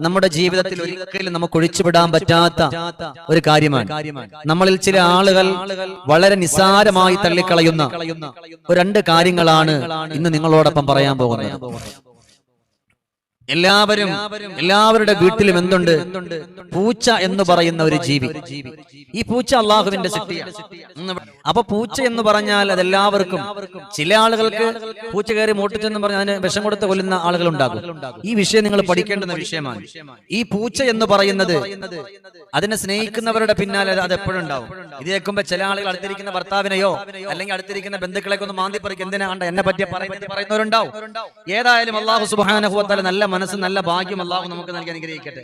നമ്മുടെ ജീവിതത്തിൽ ഒരിക്കലും നമുക്ക് ഒഴിച്ചുവിടാൻ പറ്റാത്ത ഒരു കാര്യമാണ്. നമ്മളിൽ ചില ആളുകൾ വളരെ നിസ്സാരമായി തള്ളിക്കളയുന്ന രണ്ട് കാര്യങ്ങളാണ് ഇന്ന് നിങ്ങളോടൊപ്പം പറയാൻ പോകുന്നത്. എല്ലാവരും എല്ലാവരുടെ വീട്ടിലും എന്തുണ്ട്? പൂച്ച എന്ന് പറയുന്ന ഒരു ജീവി. ഈ പൂച്ച അള്ളാഹുവിന്റെ സൃഷ്ടിയാണ് അപ്പൊ പൂച്ച എന്ന് പറഞ്ഞാൽ അതെല്ലാവർക്കും ചില ആളുകൾക്ക് പൂച്ച കയറി മോട്ടിച്ചെന്ന് പറഞ്ഞാൽ അതിന് വിഷം കൊടുത്ത് കൊല്ലുന്ന ആളുകൾ ഉണ്ടാകും ഈ വിഷയം നിങ്ങൾ പഠിക്കേണ്ടുന്ന വിഷയമാണ്. ഈ പൂച്ച എന്ന് പറയുന്നത് അതിനെ സ്നേഹിക്കുന്നവരുടെ പിന്നാലെ അത് എപ്പോഴും ഉണ്ടാവും. ഇത് കേൾക്കുമ്പോ ചില ആളുകൾ അടുത്തിരിക്കുന്ന ഭർത്താവിനെയോ അല്ലെങ്കിൽ അടുത്തിരിക്കുന്ന ബന്ധുക്കളെ ഒന്ന് മാന്തി പറിക്കും. എന്തിനാണ്ട് എന്നെ പറ്റി പറയുന്ന പറയുന്നവരുണ്ടാവും. ഏതായാലും അള്ളാഹു സുബാനഹുവത്താല നല്ല മനസ്സ് നല്ല ഭാഗ്യം അള്ളാഹു നമുക്ക് നൽകി അനുഗ്രഹിക്കട്ടെ.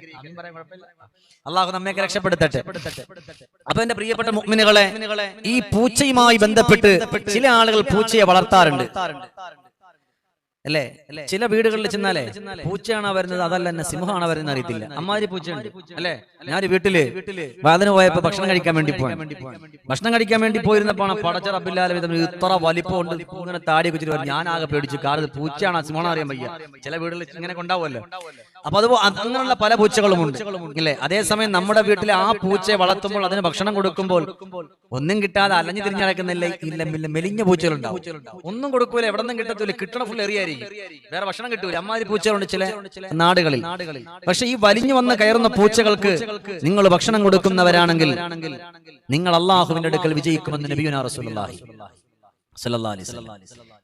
അള്ളാഹു നമ്മയൊക്കെ രക്ഷപ്പെടുത്തട്ടെ. അപ്പൊ എന്റെ പ്രിയപ്പെട്ട മുഗ്മിനുകളെ ഈ പൂച്ചയുമായി ബന്ധപ്പെട്ട് ചില ആളുകൾ പൂച്ചയെ വളർത്താറുണ്ട്. അല്ലേ? ചില വീടുകളിൽ ചെന്നാലേ പൂച്ചയാണോ വരുന്നത് അതല്ല എന്നെ സിംഹമാണോ വരുന്നത് അറിയത്തില്ല അമ്മാതിരി പൂച്ചയുണ്ട്. അല്ലേ? ഞാൻ വീട്ടിൽ വാതിന് പോയപ്പോ ഭക്ഷണം കഴിക്കാൻ വേണ്ടി പോയി ഭക്ഷണം കഴിക്കാൻ വേണ്ടി പോയിരുന്നപ്പോ പടച്ച റബ്ബില്ലാല വിധം ഇത്ര വലിപ്പമുണ്ട് ഇങ്ങനെ താടി കുച്ചിട്ട് ഞാൻ ആകെ പേടിച്ചു കാരണം പൂച്ചയാണ് സിംഹമാണോ അറിയാൻ വയ്യ. ചില വീടുകളിൽ ഇങ്ങനെ കൊണ്ടാവുമല്ലോ. അപ്പൊ അത് അങ്ങനെയുള്ള പല പൂച്ചകളും ഉണ്ട് ഇല്ലേ? അതേസമയം നമ്മുടെ വീട്ടിലെ ആ പൂച്ചയെ വളർത്തുമ്പോൾ അതിന് ഭക്ഷണം കൊടുക്കുമ്പോൾ ഒന്നും കിട്ടാതെ അലഞ്ഞു തിരിഞ്ഞടക്കുന്നില്ല ഇല്ല ഇല്ല മെലിഞ്ഞ പൂച്ചകളുണ്ടാവും. ഒന്നും കൊടുക്കൂല എവിടെ നിന്നും കിട്ടത്തില്ല. കിട്ടണ ഫുൾ എറിയായിരിക്കും. വേറെ ഭക്ഷണം കിട്ടൂല. അമ്മാതിരി പൂച്ചകളുണ്ട് ചില നാടുകളിൽ. പക്ഷെ ഈ വലിഞ്ഞു വന്ന് കയറുന്ന പൂച്ചകൾക്ക് നിങ്ങൾ ഭക്ഷണം കൊടുക്കുന്നവരാണെങ്കിൽ നിങ്ങൾ അള്ളാഹുവിന്റെ അടുക്കൽ വിജയിക്കുമെന്ന് നബിയുന റസൂലുള്ളാഹി.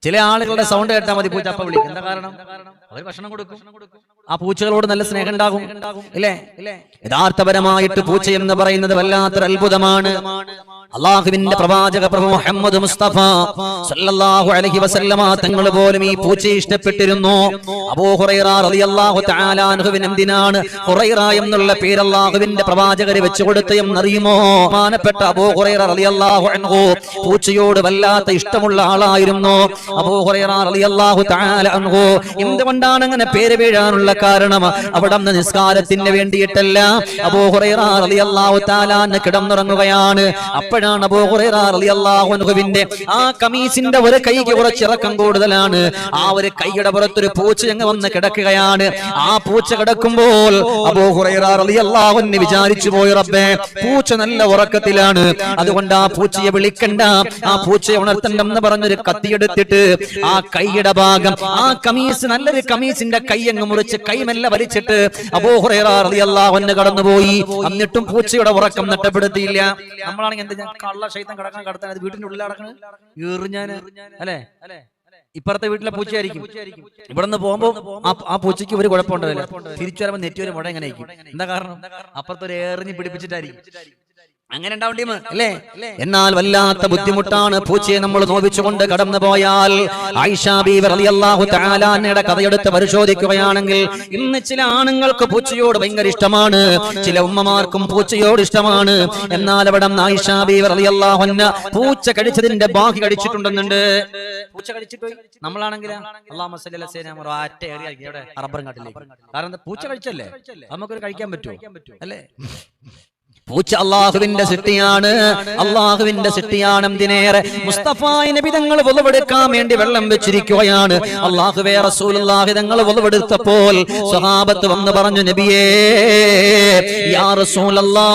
ചില ആളുകളുടെ സൗണ്ട് കേട്ടാൽ മതി പൂച്ച അപ്പ വിളിക്കും എന്താ കാരണം? അവർ ഭക്ഷണം കൊടുക്കും. ആ പൂച്ചകളോട് നല്ല സ്നേഹം ഉണ്ടാകും ഇല്ലേ? യഥാർത്ഥപരമായിട്ട് പൂച്ച എന്ന് പറയുന്നത് വല്ലാത്തൊരു അത്ഭുതമാണ്. അള്ളാഹുവിന്റെ പ്രവാചക പ്രഭു മുഹമ്മദ് മുസ്തഫ സല്ലല്ലാഹു അലൈഹി വസല്ലമ തങ്ങൾ പോലും ഈ പൂച്ചയെ ഇഷ്ടപ്പെട്ടിരുന്നു. അബൂ ഹുറൈറ റളിയല്ലാഹു തആല അൻഹുവിന് എന്തിനാണ് ഹുറൈറ എന്നുള്ള പേര് അള്ളാഹുവിന്റെ പ്രവാചകരെ വെച്ചു കൊടുത്ത എന്നറിയുമോ? മാനപ്പെട്ട അബൂ ഹുറൈറ റളിയല്ലാഹു അൻഹു പൂച്ചയോട് വല്ലാത്ത ഇഷ്ടമുള്ള ആളായിരുന്നു. അബൂ ഹുറൈറ റളിയല്ലാഹു തആല അൻഹു എന്തുകൊണ്ടാണ് അങ്ങനെ പേര് വീഴാനുള്ള കാരണം? അവിടെ നിസ്കാരത്തിന് വേണ്ടിയിട്ടല്ല. അബൂ ഹുറൈറ റളിയല്ലാഹു തആല കിടന്നുറങ്ങുകയാണ്. അപ്പോഴാണ് അബൂ ഹുറൈറ റളിയല്ലാഹു അൻഹുവിന്റെ ആ കമീസിന്റെ ഒരു കൈക്ക് കുറച്ചിറക്കം കൂടുതലാണ്. ആ ഒരു കൈയുടെ പുറത്തൊരു പൂച്ച അങ്ങ് വന്ന് കിടക്കുകയാണ്. ആ പൂച്ച കിടക്കുമ്പോൾ അബൂ ഹുറൈറ റളിയല്ലാഹു അൻഹു വിചാരിച്ചു പോയി റബ്ബേ പൂച്ച നല്ല ഉറക്കത്തിലാണ്. അതുകൊണ്ട് ആ പൂച്ചയെ വിളിക്കണ്ട. ആ പൂച്ചയെ ഉണർത്തണ്ടെന്ന് പറഞ്ഞൊരു കത്തിയെടുത്തിട്ട് ആ കൈയുടെ ഭാഗം ആ കമീസ് നല്ലൊരു കമീസിന്റെ കൈ അങ്ങ് മുറിച്ച് കൈമെല്ല വലിച്ചിട്ട് അബൂ ഹുറൈറ റളിയല്ലാഹു അൻഹു കടന്നുപോയി. എന്നിട്ടും പൂച്ചയുടെ ഉറക്കം നഷ്ടപ്പെടുത്തിയില്ല. നമ്മളാണെങ്കിൽ എന്താ കള്ള ശൈത്തം കിടക്കാൻ കടത്താൻ അത് വീട്ടിന്റെ ഉള്ളിൽ നടക്കണത് ഈറിഞ്ഞാന് അല്ലേ? ഇപ്പുറത്തെ വീട്ടിലെ പൂച്ചയായിരിക്കും. ഇവിടുന്ന് പോകുമ്പോ ആ- ആ പൂച്ചയ്ക്ക് ഒരു കുഴപ്പമുണ്ടാവില്ല. തിരിച്ചു വരുമ്പോ നെറ്റി ഒരു മുട എങ്ങനെ എന്താ കാരണം? അപ്പുറത്തൊരു ഏറിഞ്ഞ് പിടിപ്പിച്ചിട്ടായിരിക്കും. അങ്ങനെ അല്ലേ? എന്നാൽ വല്ലാത്ത ബുദ്ധിമുട്ടാണ് പൂച്ചയെ നമ്മൾ നോവിച്ചുകൊണ്ട് കടന്നു പോയാൽ. തആല കഥയെടുത്ത് പരിശോധിക്കുകയാണെങ്കിൽ ഇന്ന് ചില ആണുങ്ങൾക്ക് പൂച്ചയോട് ഭയങ്കര ഇഷ്ടമാണ്. ചില ഉമ്മമാർക്കും പൂച്ചയോട് ഇഷ്ടമാണ്. എന്നാൽ അവിടെ അൻഹ പൂച്ച കടിച്ചതിന്റെ ബാക്കി കടിച്ചിട്ടുണ്ടെന്നുണ്ട്. പൂച്ച കഴിച്ചിട്ട്. നമ്മളാണെങ്കിൽ കാട്ടിലേക്ക് കാരണം പൂച്ച കഴിച്ചല്ലേ നമുക്കൊരു കഴിക്കാൻ പറ്റുമോ അല്ലേ? പൂച്ച അള്ളാഹുവിന്റെ സിട്ടിയാണ് അള്ളാഹുവിന്റെ സിട്ടിയാണ് എന്തിനേറെ? മുസ്തഫായ നബി തങ്ങൾ വലുവെടുക്കാൻ വേണ്ടി വെള്ളം വെച്ചിരിക്കുകയാണ്. അള്ളാഹുവേ റസൂലുള്ളാഹി തങ്ങൾ വലുവെടുത്തപ്പോൾ സ്വഹാബത്ത് വന്ന് പറഞ്ഞു നബിയേ യാ റസൂലല്ലാ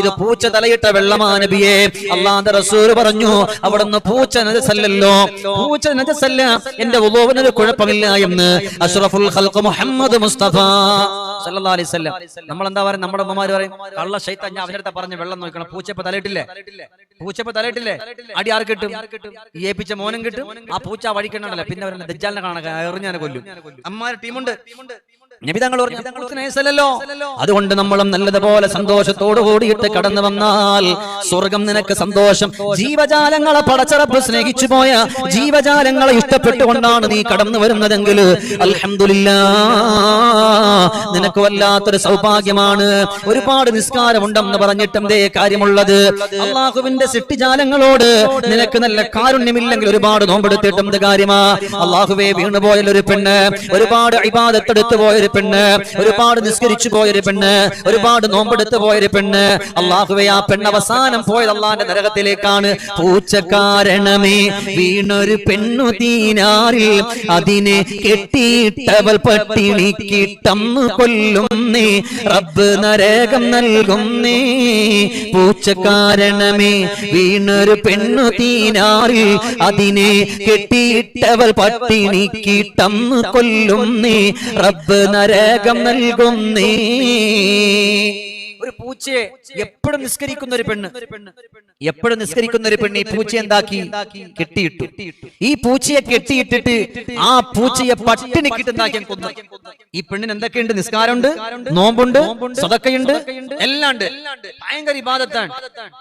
ഇത് പൂച്ച തലയിട്ട വെള്ളമാ നബിയേ. അള്ളാന്റെ റസൂൽ പറഞ്ഞു അവിടുന്ന് പൂച്ച നജസല്ലല്ലോ. പൂച്ച നജസല്ല. എന്റെ ഉലോവിനൊരു കുഴപ്പമില്ല എന്ന്. അഷ്റഫുൽ ഖൽഖ് മുഹമ്മദ് മുസ്തഫ. അലൈഹി വസല്ലം. നമ്മൾ എന്താ പറയുക നമ്മുടെ അമ്മമാര് പറയും കള്ള ശൈത്താൻ ഞാൻ അവരുടെ പറഞ്ഞ വെള്ളം നോക്കണം. പൂച്ചപ്പ തലയിട്ടില്ലേ? പൂച്ചപ്പ തലയിട്ടില്ലേ? അടി ആർ കിട്ടും. ഈ ഏപ്പിച്ച മോനും കിട്ടും. ആ പൂച്ച വഴിക്കണ്ടല്ലോ പിന്നെ അവരെ ദജ്ജാലിനെ കാണാൻ എറിഞ്ഞാനെ കൊല്ലും. അമ്മാരെ ടീമുണ്ട്. പറഞ്ഞു. അതുകൊണ്ട് നമ്മളും നല്ലതുപോലെ സന്തോഷത്തോടു കൂടിയിട്ട് കടന്നു വന്നാൽ സ്വർഗം നിനക്ക് സന്തോഷം. ജീവജാലങ്ങളെ പടച്ചറപ്പ് സ്നേഹിച്ചു പോയ ജീവജാലങ്ങളെ ഇഷ്ടപ്പെട്ടുകൊണ്ടാണ് നീ കടന്നു വരുന്നതെങ്കിൽ അലഹമില്ല നിനക്ക് വല്ലാത്തൊരു സൗഭാഗ്യമാണ്. ഒരുപാട് നിസ്കാരമുണ്ടെന്ന് പറഞ്ഞിട്ട് എന്തേ കാര്യമുള്ളത്? അള്ളാഹുവിന്റെ സിട്ടിജാലങ്ങളോട് നിനക്ക് നല്ല കാരുണ്യമില്ലെങ്കിൽ ഒരുപാട് നോമ്പെടുത്തിട്ടും എന്ത് കാര്യമാ? അള്ളാഹുവെ വീണുപോയ ഒരു പെണ്ണ് ഒരുപാട് ഇബാദത്തെടുത്തു പോയൊരു പെണ്ണ് ഒരുപാട് നിസ്കരിച്ചു പോയൊരു പെണ്ണ് ഒരുപാട് നോമ്പെടുത്ത് പോയൊരു പെണ്ണ്. അള്ളാഹുവെ ആ പെണ്ണ് അവസാനം പോയത് അള്ളാന്റെ നരകത്തിലേക്കാണ്. പൂച്ചക്കാരണമേ വീണൊരു പെണ്ണു തീനാറിൽ അതിനെ കെട്ടിയിട്ടവൾ പട്ടിണിക്കിട്ടമ്മു കൊല്ലുന്നേ റബ്ബ് നരകം നൽകുന്നേ. പൂച്ചക്കാരണമേ വീണൊരു പെണ്ണു തീനാറിൽ അതിനെ കെട്ടിയിട്ടവൾ പട്ടിണിക്കിട്ടമ്മു കൊല്ലുന്നേ റബ്ബ് നരകം നൽകും നീ. ഒരു പൂച്ചയെ എപ്പോഴും നിസ്കരിക്കുന്ന ഒരു പെണ്ണ്. എപ്പോഴും നിസ്കരിക്കുന്ന ഒരു പെണ്ണ് ഈ പൂച്ച എന്താക്കി? കെട്ടിയിട്ടു. ഈ പൂച്ചയെ കെട്ടിയിട്ടിട്ട് ആ പൂച്ചയെ പട്ടിണി കിട്ടുന്നാക്കി കൊന്നു. ഈ പെണ്ണിന് എന്തൊക്കെയുണ്ട്? നിസ്കാരമുണ്ട് നോമ്പുണ്ട് സ്വതക്കയുണ്ട് എല്ലാം ഉണ്ട് ഭയങ്കര ഇബാദത്താണ്.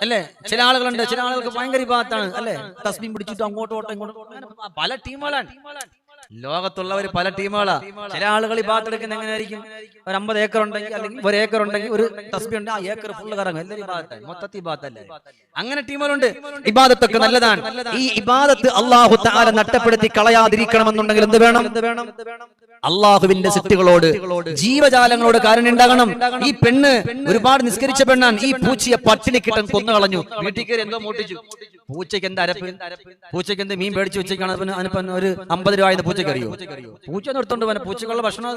അല്ലെ? ചില ആളുകളുണ്ട് ചില ആളുകൾക്ക് ഭയങ്കര ഇബാദത്താണ്. അല്ലെ? തസ്മീം പിടിച്ചിട്ട് അങ്ങോട്ടും ഓട്ടം ഇങ്ങോട്ടും. പല ടീമുകളാണ്. ലോകത്തുള്ളവർ പല ടീമുകളാ. ചില ആളുകൾ ഈ ഭാഗത്തെടുക്കുന്ന എങ്ങനെയായിരിക്കും? ഒരു അമ്പത് ഏക്കർ ഉണ്ടെങ്കിൽ അല്ലെങ്കിൽ ഒരു ഏക്കർ ഉണ്ടെങ്കിൽ ഒരു തസ്ബി ഉണ്ട്. ആ ഏക്കർ ഫുള്ള് കറങ്ങും. എല്ലാവരും ഭാഗത്തായി മൊത്തത്തിൽ ഭാഗത്തല്ലേ അങ്ങനെ ടീമുകളുണ്ട്. ഇബാദത്തൊക്കെ നല്ലതാണ്. ഈ ഇബാദത്ത് അള്ളാഹു താര നട്ടപ്പെടുത്തി കളയാതിരിക്കണമെന്നുണ്ടെങ്കിൽ എന്ത് വേണം? അള്ളാഹുവിന്റെ സിറ്റുകളോട് ജീവജാലങ്ങളോട് കാരണം ഉണ്ടാകണം. ഈ പെണ്ണ് ഒരുപാട് നിസ്കരിച്ച പെണ്ണാണ്. ഈ പൂച്ചയെ പട്ടിണി കിട്ടാൻ കൊന്നു കളഞ്ഞു വീട്ടിൽ കയറി എന്തോ മൂട്ടിച്ചു. പൂച്ചയ്ക്ക് എന്താ അരപ്പ്? പൂച്ചയ്ക്ക് എന്ത് മീൻ പേടിച്ച് വെച്ചേക്കാണ് അതിന് അതിനിപ്പം ഒരു അമ്പത് രൂപ ആയത് പൂച്ചയ്ക്ക് അറിയോ? പൂച്ച നിർത്തോണ്ട് പോകാൻ പൂച്ചക്കുള്ള ഭക്ഷണം.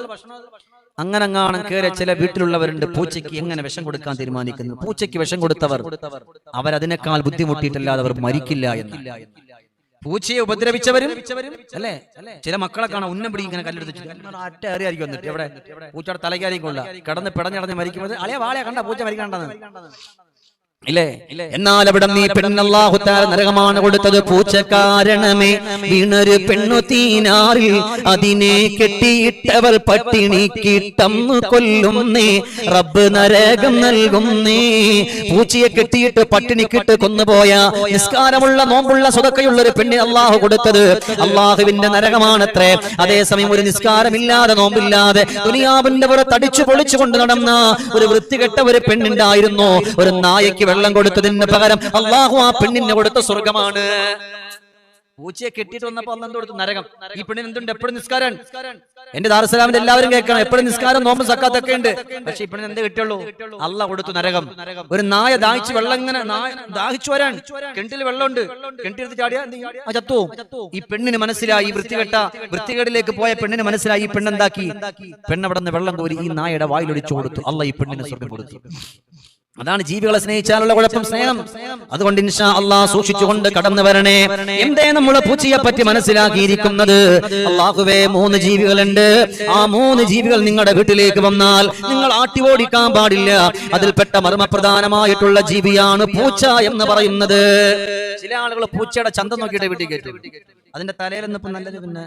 അങ്ങനെ അങ്ങാണ് കയറി ചില വീട്ടിലുള്ളവരുണ്ട് പൂച്ചയ്ക്ക് എങ്ങനെ വിഷം കൊടുക്കാൻ തീരുമാനിക്കുന്നു? പൂച്ചയ്ക്ക് വിഷം കൊടുത്തവർ അവരതിനേക്കാൾ ബുദ്ധിമുട്ടിയിട്ടല്ലാതെ അവർ മരിക്കില്ല എന്ന്. പൂച്ചയെ ഉപദ്രവിച്ചവരും അല്ലേ? ചില മക്കളെ കാണാൻ ഉന്നം പിടി ഇങ്ങനെ കല്ലെടുത്ത് അറ്റ അറിയായിരിക്കും വന്നിട്ട് എവിടെ? പൂച്ചയുടെ തലയ്ക്കാരിക്കും കൊള്ള കിടന്ന് പിടഞ്ഞടഞ്ഞ് മരിക്കുമ്പോൾ അളിയ വാളയാ കണ്ട പൂച്ച മരിക്കണ്ടെന്ന് ഇല്ലേ? എന്നാൽ അവിടെ നീ പെണ്ണല്ലാഹുത്താര നരകമാണ് കൊടുത്തത് പൂച്ചക്കാരണമേ. വീണൊരു പെണ്ണു തീനാറിൽ അതിനെ കെട്ടിയിട്ടവൾ പട്ടിണിക്കിട്ടമ്മു കൊല്ലുന്നേ. റബ്ബ് നരകം നൽകുന്നേ. പൂച്ചയെ കെട്ടിയിട്ട് പട്ടിണിക്കിട്ട് കൊന്നുപോയ നിസ്കാരമുള്ള നോമ്പുള്ള സ്വതക്കയുള്ള ഒരു പെണ്ണിന് അള്ളാഹു കൊടുത്തത് അള്ളാഹുവിന്റെ നരകമാണത്രേ. അതേസമയം ഒരു നിസ്കാരമില്ലാതെ നോമ്പില്ലാതെ ദുനിയാവിന്റെ പുറത്തടിച്ചു പൊളിച്ചു കൊണ്ട് നടന്ന ഒരു വൃത്തികെട്ട ഒരു പെണ്ണുണ്ടായിരുന്നു. ഒരു നായയ്ക്ക് വെള്ളം കൊടുത്തതിന് പകരം അള്ളാഹു ആ പെണ്ണിന് കൊടുത്ത സ്വർഗമാണ്. പൂച്ചയെ കെട്ടിയിട്ട് വന്നപ്പോ അന്ന് കൊടുത്തു? നരകം. ഈ പെണ്ണിന് എന്തുണ്ട്? എപ്പോഴും നിസ്കാരം എന്റെ ദാർസലാമിന്റെ എല്ലാവരും കേൾക്കണം. എപ്പോഴും നിസ്കാരം നോമ്പ് സക്കാത്തൊക്കെ ഉണ്ട്. പക്ഷെ ഇപ്പണിന് എന്ത് കിട്ടുള്ളൂ അല്ല കൊടുത്തു നരകം. ഒരു നായ ദാഹിച്ച് വെള്ളം ഇങ്ങനെ ദാഹിച്ചു വരാൻ. കിണറ്റിൽ വെള്ളമുണ്ട്. കിണറ്റിലെടുത്ത് ചാടിയാ ചത്തു? ഈ പെണ്ണിന് മനസ്സിലായി. ഈ വൃത്തികെട്ട വൃത്തികേടിലേക്ക് പോയ പെണ്ണിന് മനസ്സിലായി. ഈ പെണ്ണെന്താക്കി? പെണ്ണവിടെ നിന്ന് വെള്ളം കോരി ഈ നായയുടെ വായിലൊടിച്ചു കൊടുത്തു. അല്ല ഈ പെണ്ണിന് സ്വർഗം കൊടുത്തു. അതാണ് ജീവികളെ സ്നേഹിച്ചാലുള്ള കുഴപ്പം സ്നേഹം. അതുകൊണ്ട് ഇൻഷാ അള്ളാഹ് സൂക്ഷിച്ചുകൊണ്ട് കടന്നു വരണേ. എന്തേ നമ്മളെ പൂച്ചയെ പറ്റി മനസ്സിലാക്കിയിരിക്കുന്നത്? അള്ളാഹുവേ മൂന്ന് ജീവികളുണ്ട്. ആ മൂന്ന് ജീവികൾ നിങ്ങളുടെ വീട്ടിലേക്ക് വന്നാൽ നിങ്ങൾ ആട്ടി ഓടിക്കാൻ പാടില്ല. അതിൽപ്പെട്ട മർമ്മപ്രധാനമായിട്ടുള്ള ജീവിയാണ് പൂച്ച എന്ന് പറയുന്നത്. ചില ആളുകൾ പൂച്ചയുടെ ചന്ത നോക്കിയിട്ട് വീട്ടിൽ കയറ്റും. അതിന്റെ തലയിൽ നിന്നിപ്പോ നല്ലത് പിന്നെ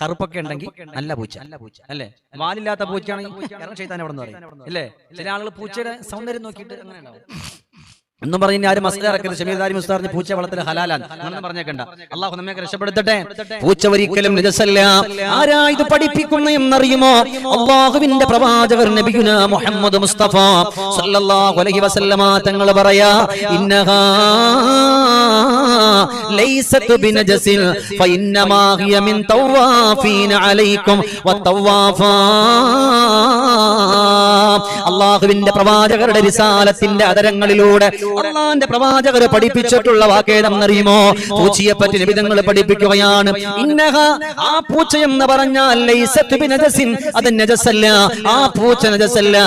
കറുപ്പൊക്കെ ഉണ്ടെങ്കിൽ നല്ല പൂച്ച. നല്ല പൂച്ച അല്ലേ? വാലില്ലാത്ത പൂച്ചയാണെങ്കിൽ ഇറങ്ങി ചെയ്താൻ അവിടെ നിന്ന് പറയും? അല്ലേ? ചില ആളുകൾ പൂച്ചയുടെ സൗന്ദര്യം നോക്കിയിട്ട് അങ്ങനെ ഉണ്ടാവും. എന്നും പറഞ്ഞ് ആരും മസ്ജിദ് ഇറക്കരുത്. ഷമീർദാരി മുസ്താറിന് പൂച്ച വളത്തിൽ ഹലാലാണ്. അങ്ങനെ പറഞ്ഞേക്കണ്ട. അള്ളാഹു നമ്മെ രക്ഷപ്പെടുത്തട്ടെ. പൂച്ച ഒരിക്കലും നിജസല്ല. ആരാ ഇത് പഠിപ്പിക്കുന്ന എന്നറിയുമോ? അള്ളാഹുവിന്റെ പ്രവാചകർ നബിയുന മുഹമ്മദ് മുസ്തഫ സല്ലല്ലാഹു അലൈഹി വസല്ലമ തങ്ങൾ പറയാ ഇന്നഹാ ليست ബിനജസിൻ ഫഇന്നമാ ഹിയ മിൻ തവാഫീന അലൈക്കും വത്തവാഫാ അള്ളാഹുവിന്റെ പ്രവാചകരുടെ വിശാലത്തിന്റെ അതരങ്ങളിലൂടെ അള്ളാന്റെ പ്രവാചകർ പഠിപ്പിച്ചിട്ടുള്ള വാക്കേതെന്നറിയുമോ പൂച്ചയെ പറ്റി നിബിധങ്ങൾ പഠിപ്പിക്കുകയാണ്. ഇന്നഹ ആ പൂച്ച എന്ന് പറഞ്ഞാൽ അത് നജസല്ല. ആ പൂച്ച നജസല്ല.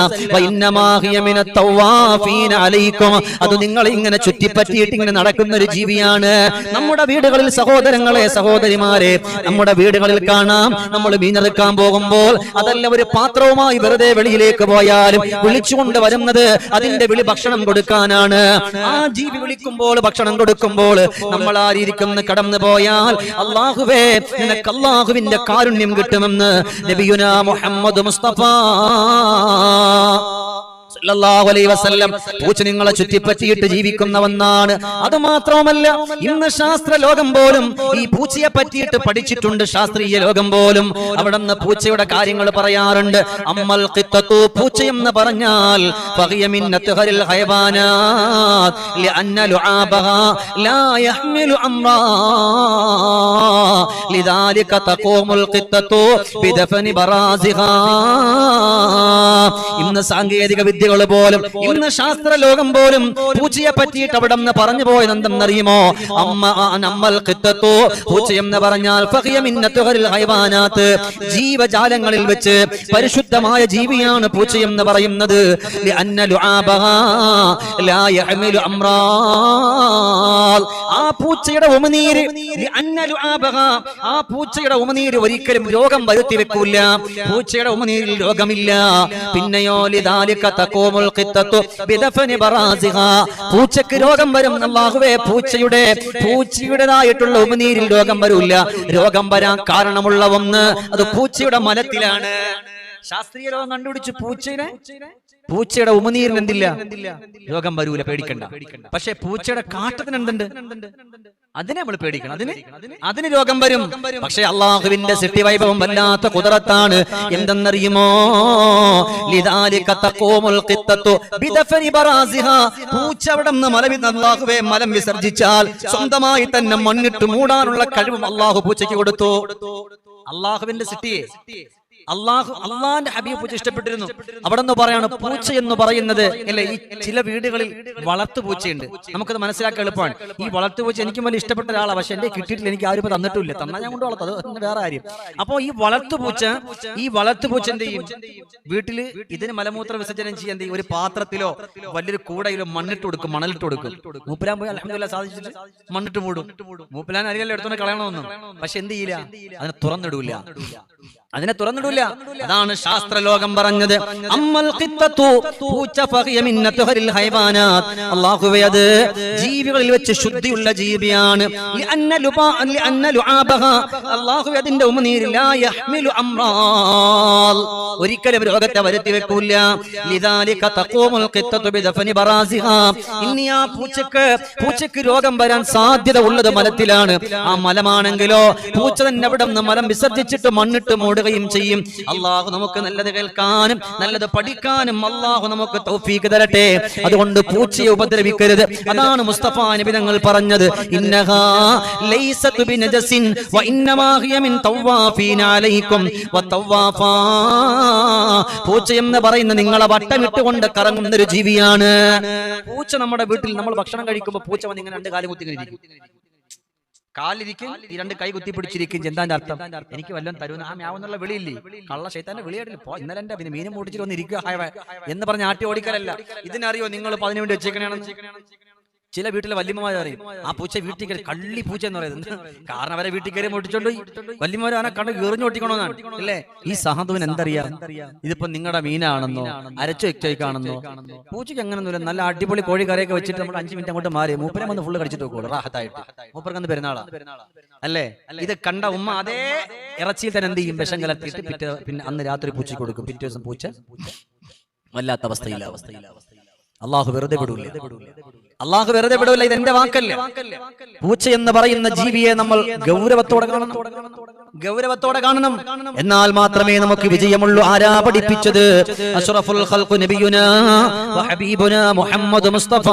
അത് നിങ്ങൾ ഇങ്ങനെ ചുറ്റിപ്പറ്റിയിട്ട് ഇങ്ങനെ നടക്കുന്ന ഒരു ജീവിയാണ്. നമ്മുടെ വീടുകളിൽ സഹോദരങ്ങളെ സഹോദരിമാരെ നമ്മുടെ വീടുകളിൽ കാണാം. നമ്മൾ മീനെടുക്കാൻ പോകുമ്പോൾ അതല്ല ഒരു പാത്രവുമായി വെറുതെ വെളിയിലേക്ക് പോയാലും വിളിച്ചുകൊണ്ട് വരുന്നത് അതിന്റെ വിളി ഭക്ഷണം കൊടുക്കാനാണ്. ആ ജീവി വിളിക്കുമ്പോൾ ഭക്ഷണം കൊടുക്കുമ്പോൾ നമ്മൾ ആരിയിരിക്കുന്ന കടന്നു പോയാൽ അള്ളാഹുവേ നിനക്ക് അള്ളാഹുവിന്റെ കാരുണ്യം കിട്ടുമെന്ന് നബിയുന മുഹമ്മദ് മുസ്തഫ. സല്ലല്ലാഹു അലൈഹി വസല്ലം പൂച്ച നിങ്ങളെ ചുറ്റിപ്പറ്റിയിട്ട് ജീവിക്കുന്നവന്നാണ് അത് മാത്രവുമല്ല ഇന്ന് ശാസ്ത്ര ലോകം പോലും ഈ പൂച്ചയെ പറ്റിയിട്ട് പഠിച്ചിട്ടുണ്ട് ശാസ്ത്രീയ ലോകം പോലും അവിടെ നിന്ന് പൂച്ചയുടെ കാര്യങ്ങൾ പറയാറുണ്ട് അമ്മൽ ഖിത്തത്തു പൂച്ച എന്ന് പറഞ്ഞാൽ ഫഹിയ മിൻ അത്ഹറിൽ ഹയവാനാത് لأن لعابها لا يحمل أمرا لذلك تقوم القطة بدفن برازها ഇന്ന് സാങ്കേതിക വിദ്യകൾ പോലും ഇന്ന് ശാസ്ത്ര ലോകം പോലും പൂച്ചയെ പറ്റിയിട്ട് അവിടെ നിന്ന് പറഞ്ഞു പോയത് എന്തെന്നറിയുമോ? അമ്മ നമ്മൾ കിട്ടത്തോ പൂച്ചയെന്ന് പറഞ്ഞാൽ ഹൈവാനാത്ത് ജീവജാലങ്ങളിൽ വെച്ച് പരിശുദ്ധമായ ജീവിയാണ് പൂച്ചയെന്ന് പറയുന്നത്. അന്നലു ആബ ലാ യഅമിലു അംറാൽ. ആ പൂച്ചയുടെ ഉമനീര് ആ പൂച്ചയുടെ ഉമനീര് ഒരിക്കലും രോഗം വരുത്തി വെക്കൂല. പൂച്ചയുടെ ഉമനീരിൽ രോഗമില്ല. പിന്നെയോ പൂച്ചക്ക് രോഗം വരും. പൂച്ചയുടെ പൂച്ചയുടേതായിട്ടുള്ള ഉമനീരിൽ രോഗം വരൂല. രോഗം വരാൻ കാരണമുള്ള ഒന്ന് അത് പൂച്ചയുടെ മലത്തിലാണ്. ശാസ്ത്രീയ രോഗം കണ്ടുപിടിച്ച് പൂച്ചയുടെ പൂച്ചയുടെ ഉമനീരിന് എന്തില്ല? രോഗം വരൂല പേടിക്കണ്ട. പക്ഷെ പൂച്ചയുടെ കാട്ടത്തിന് എന്തുണ്ട്? അതിനെ നമ്മൾ പേടിക്കണം. അതിന് അതിന് രോഗം വരും. പക്ഷെ അള്ളാഹുവിന്റെ സിട്ടി വൈഭവം വല്ലാത്ത കുതിരത്താണ്. എന്തെന്നറിയുമോ? പൂച്ച അവിടെ നിന്ന് അള്ളാഹുവെ മലം വിസർജിച്ചാൽ സ്വന്തമായി തന്നെ മണ്ണിട്ട് മൂടാനുള്ള കഴിവും അള്ളാഹു പൂച്ചയ്ക്ക് കൊടുത്തു. അള്ളാഹുവിന്റെ സിട്ടിയെ അള്ളാഹു അള്ളാന്റെ ഹബീബ് ഇഷ്ടപ്പെട്ടിരുന്നു അവിടെ നിന്ന് പറയാണ് പൂച്ച എന്ന് പറയുന്നത് അല്ലെ ഈ ചില വീടുകളിൽ വളർത്തു പൂച്ചയുണ്ട്. നമുക്കത് മനസ്സിലാക്കാൻ എളുപ്പമാണ്. ഈ വളർത്തു പൂച്ച എനിക്ക് വലിയ ഇഷ്ടപ്പെട്ട ഒരാളാണ് പക്ഷെ എന്റെ കിട്ടിയിട്ടില്ല എനിക്ക് ആരും തന്നിട്ടില്ല. തന്നാൽ ഞാൻ കൊണ്ട് വളർത്തത് വേറെ കാര്യം. അപ്പോ ഈ വളർത്തു പൂച്ച ഈ വളർത്തു പൂച്ച എന്ത് ചെയ്യും? വീട്ടിൽ ഇതിന് മലമൂത്ര വിസർജനം ചെയ്യാൻ ഒരു പാത്രത്തിലോ വലിയൊരു കൂടയിലോ മണ്ണിട്ട് കൊടുക്കും മണലിട്ട് കൊടുക്കും. മൂപ്പിലാൻ പോയി അലഹമില്ല സാധിച്ചിട്ട് മണ്ണിട്ട് മൂടും. മൂപ്പിലാൻ അരികല്ലോ എടുത്തോണ്ട് കളയണമെന്നും. പക്ഷെ എന്ത് ചെയ്യില്ല? അതിനെ തുറന്നിടൂല. അതിനെ തുറന്നിടൂല അതാണ് ശാസ്ത്ര ലോകം പറഞ്ഞത്. അമ്മൽ അല്ലാഹു അത് ജീവികളിൽ വെച്ച് ശുദ്ധിയുള്ള ജീവിയാണ്. അല്ലാഹുവേ അതിന്റെ ഉമനീരില്ല ഒരിക്കലും രോഗത്തെ വരുത്തി വെക്കൂല ഇനി ആ പൂച്ചക്ക് പൂച്ചക്ക് രോഗം വരാൻ സാധ്യത ഉള്ളത് മലത്തിലാണ്. ആ മലമാണെങ്കിലോ പൂച്ച തന്നെ അവിടെ നിന്ന് മലം വിസർജിച്ചിട്ട് മണ്ണിട്ട് മൂടുകയും ചെയ്യും. അള്ളാഹു നമുക്ക് നല്ലത് കേൾക്കാനും നല്ലത് പഠിക്കാനും അള്ളാഹു നമുക്ക് തൗഫീക്ക് തരട്ടെ. അതുകൊണ്ട് പൂച്ചയെ ഉപദ്രവിക്കരുത്. അതാണ് മുസ്തഫ നബി തങ്ങൾ പറഞ്ഞത്. പൂച്ച എന്ന് പറയുന്ന നിങ്ങളെ വട്ടമിട്ടുകൊണ്ട് കറങ്ങുന്ന ഒരു ജീവിയാണ്. പൂച്ച നമ്മുടെ വീട്ടിൽ നമ്മൾ ഭക്ഷണം കഴിക്കുമ്പോൾ പൂച്ച വന്ന് ഇങ്ങനെ രണ്ട് കാലം കുത്തി ഇങ്ങനെ ഇരിക്കും കാലിരിക്കും ഈ രണ്ട് കൈ കുത്തി പിടിച്ചിരിക്കും ചെന്താന്റെ അർത്ഥം. എനിക്ക് വല്ലതും തരുന്ന ആ മ്യാവെന്നുള്ള വിളിയില്ലേ? കള്ള ശൈത്താന്റെ വിളിയായിട്ടില്ല പോ ഇന്നലെ എന്റെ പിന്നെ മീനും മുടിച്ചിട്ട് വന്നിരിക്കുക എന്ന് പറഞ്ഞ് ആട്ടി ഓടിക്കലല്ല. ഇതിനറിയോ നിങ്ങൾ ഇപ്പൊ അതിനു വേണ്ടി വെച്ചേക്കണെന്ന് ചില വീട്ടിലെ വല്യമ്മമാർ പറയും ആ പൂച്ച വീട്ടിൽ കയറി കള്ളി പൂച്ച എന്ന് പറയുന്നത് കാരണം അവരെ വീട്ടിൽ കയറി മുട്ടിച്ചോണ്ട് വല്യമ്മമാർ ആന കണ്ണ് എറിഞ്ഞു ഒട്ടിക്കണമെന്നാണ് അല്ലേ? ഈ സഹതുവിന് എന്തറിയാം? ഇതിപ്പോ നിങ്ങളുടെ മീനാണെന്നോ അരച്ചു വെച്ചേക്കാണെന്നോ പൂച്ചയ്ക്ക് അങ്ങനൊന്നുമില്ല. നല്ല അടിപൊളി കോഴി കറിയൊക്കെ വെച്ചിട്ട് നമ്മൾ അഞ്ച് മിനിറ്റ് അങ്ങോട്ട് മാറി. മൂപ്പരെ വന്ന് ഫുള്ള് കടിച്ചിട്ട് വെക്കുള്ളൂ. റാഹത്തായിട്ട്. മൂപ്പർക്ക് അന്ന് പെരുന്നാളാ. അല്ലേ? ഇത് കണ്ട ഉമ്മ അതേ ഇറച്ചിയിൽ തന്നെ എന്ത് ചെയ്യും? വിഷം കലർത്തിയിട്ട് പിറ്റേ പിന്നെ അന്ന് രാത്രി പൂച്ചയ്ക്ക് കൊടുക്കും. പിറ്റേ ദിവസം പൂച്ച വല്ലാത്ത അവസ്ഥയില്ല അവസ്ഥയില്ല അള്ളാഹു വെറുതെ വിടൂല അള്ളാഹു വെറുതെ വിടൂല ഇത് എന്റെ വാക്കല്ല. പൂച്ച എന്ന് പറയുന്ന ജീവിയെ നമ്മൾ ഗൗരവത്തോടെ കാണണം. ഗൗരവത്തോടെ കാണണം. എന്നാൽ മാത്രമേ നമുക്ക് വിജയമുള്ളൂ. ആരാ പഠിപ്പിച്ചത്? അഷ്റഫുൽ ഖൽഖു നബിയുനാ വ ഹബീബുനാ മുഹമ്മദ് മുസ്തഫ.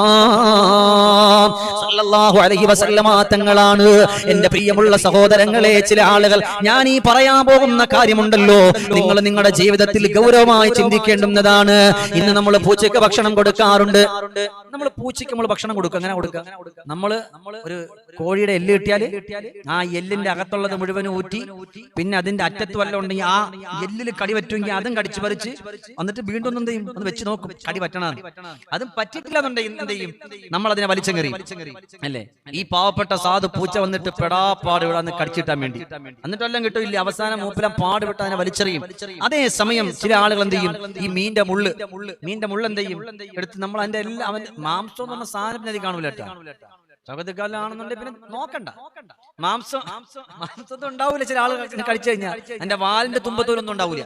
സല്ലല്ലാഹു അലൈഹി വസല്ലമ തങ്ങളാണ്. എന്റെ പ്രിയമുള്ള സഹോദരങ്ങളെ ചില ആളുകൾ ഞാൻ ഈ പറയാൻ പോകുന്ന കാര്യമുണ്ടല്ലോ. നിങ്ങൾ നിങ്ങളുടെ ജീവിതത്തിൽ ഗൗരവമായി ചിന്തിക്കേണ്ടുന്നതാണ്. ഇന്ന് നമ്മൾ പൂച്ചയ്ക്ക് ഭക്ഷണം കൊടുക്കാറുണ്ട്. നമ്മൾ പൂച്ചയ്ക്ക് നമ്മൾ ഭക്ഷണം കൊടുക്കുക അങ്ങനെ കൊടുക്കുക നമ്മൾ ഒരു കോഴിയുടെ എല്ല് കിട്ടിയാൽ? ആ എല്ലിന്റെ അകത്തുള്ളത് മുഴുവനും ഊറ്റി പിന്നെ അതിന്റെ അറ്റത്ത് വല്ലതും ഉണ്ടെങ്കിൽ ആ എല്ലിൽ കടി പറ്റുമെങ്കിൽ അതും കടിച്ചു പറിച്ച് എന്നിട്ട് വീണ്ടും എന്ത് ചെയ്യും? ഒന്ന് വെച്ച് നോക്കും. കടി പറ്റണം അതും പറ്റിയിട്ടില്ല എന്നുണ്ടെങ്കിൽ എന്ത് ചെയ്യും? നമ്മൾ അതിനെ വലിച്ചെറി അല്ലേ? ഈ പാവപ്പെട്ട സാധു പൂച്ച വന്നിട്ട് പെടാപ്പാട് ഇവിടെ നിന്ന് കടിച്ചിട്ടാൻ വേണ്ടി. എന്നിട്ടെല്ലാം കിട്ടില്ല അവസാനം മൂപ്പിലാൻ പാട് വിട്ട് അതിനെ വലിച്ചെറിയും. അതേ സമയം ചില ആളുകൾ എന്ത് ചെയ്യും? ഈ മീന്റെ മുള്ള്. മീന്റെ മുള്ള് എന്ത് ചെയ്യും? എടുത്ത് നമ്മൾ അതിന്റെ എല്ലാം അവൻ മാംസം എന്ന് പറഞ്ഞ സാധനം അത് കാണൂല കേട്ടോ. ചകതിക്കാലാണെന്നുണ്ടെങ്കിൽ പിന്നെ നോക്കണ്ട. മാംസം മാംസത്വം ഉണ്ടാവൂല ചില ആളുകൾ കഴിച്ചു കഴിഞ്ഞാൽ. എന്റെ വാലിന്റെ തുമ്പത്തോലൊന്നും ഉണ്ടാവില്ല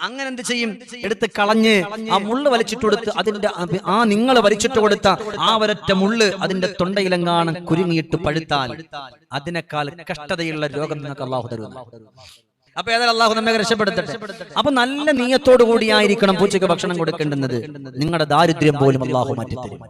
അങ്ങനെ എന്ത് ചെയ്യും? എടുത്ത് കളഞ്ഞ് ആ മുള്ള് വലിച്ചിട്ട് കൊടുത്ത് അതിന്റെ ആ- ആ നിങ്ങൾ വലിച്ചിട്ട് കൊടുത്ത ആ ഒരൊറ്റ മുള്ള് അതിന്റെ തൊണ്ടയിലെങ്ങാണ് കുരുങ്ങിയിട്ട് പഴുത്താൽ. അതിനേക്കാൾ കഷ്ടതയുള്ള രോഗം നിങ്ങൾക്ക് അള്ളാഹു തരുന്നു. അപ്പൊ ഏതായാലും അള്ളാഹു നമ്മെ രക്ഷപ്പെടുത്തട്ടെ. അപ്പൊ നല്ല നീയത്തോടു കൂടിയായിരിക്കണം പൂച്ചയ്ക്ക് ഭക്ഷണം കൊടുക്കേണ്ടുന്നത്. നിങ്ങളുടെ ദാരിദ്ര്യം പോലും അള്ളാഹു മാറ്റിത്തരും.